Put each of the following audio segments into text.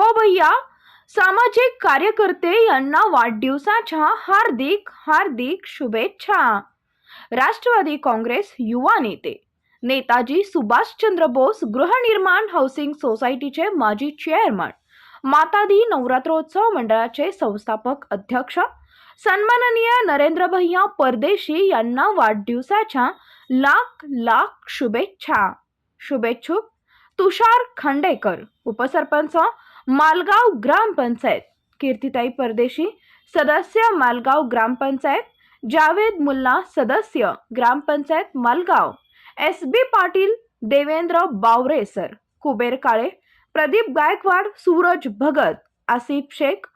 हो भैया सामाजिक कार्यकर्ते यांना वाढदिवसाच्या हार्दिक हार्दिक शुभेच्छा. राष्ट्रवादी काँग्रेस युवा नेते नेताजी सुभाषचंद्र बोस गृहनिर्माण हाऊसिंग सोसायटीचे माजी चेअरमन मातादी नवरात्रोत्सव मंडळाचे संस्थापक अध्यक्ष सन्माननीय नरेंद्र भैया परदेशी यांना वाढदिवसाच्या लाख लाख शुभेच्छा. शुभेच्छुक तुषार खांडेकर उपसरपंच मालगाव ग्रामपंचायत कीर्तिताई परदेशी सदस्य मालगाव ग्रामपंचायत जावेद मुल्ला सदस्य gram panchayat Malgaon. S B Patil Devendra Bavare sir Kuber Kale Pradeep Gaikwad Suraj Bhagat Asif Shaikh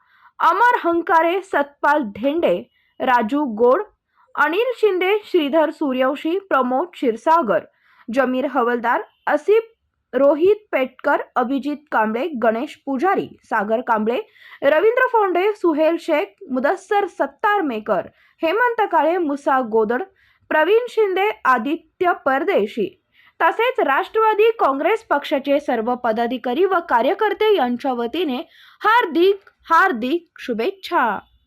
Amar Hankare Satpal Dhende Raju God Anil Shinde Shridhar Suryavanshi Pramod Kshirsagar जमीर हवलदार असिफ रोहित पेटकर अभिजित कांबळे गणेश पुजारी सागर कांबळे रवींद्र फोंडे सुहेल शेख मुदस्सर सत्तार मेकर हेमंत काळे मुसा गोदड प्रवीण शिंदे आदित्य परदेशी. तसेच राष्ट्रवादी काँग्रेस पक्षाचे सर्व पदाधिकारी व कार्यकर्ते यांच्या वतीने हार्दिक हार्दिक शुभेच्छा.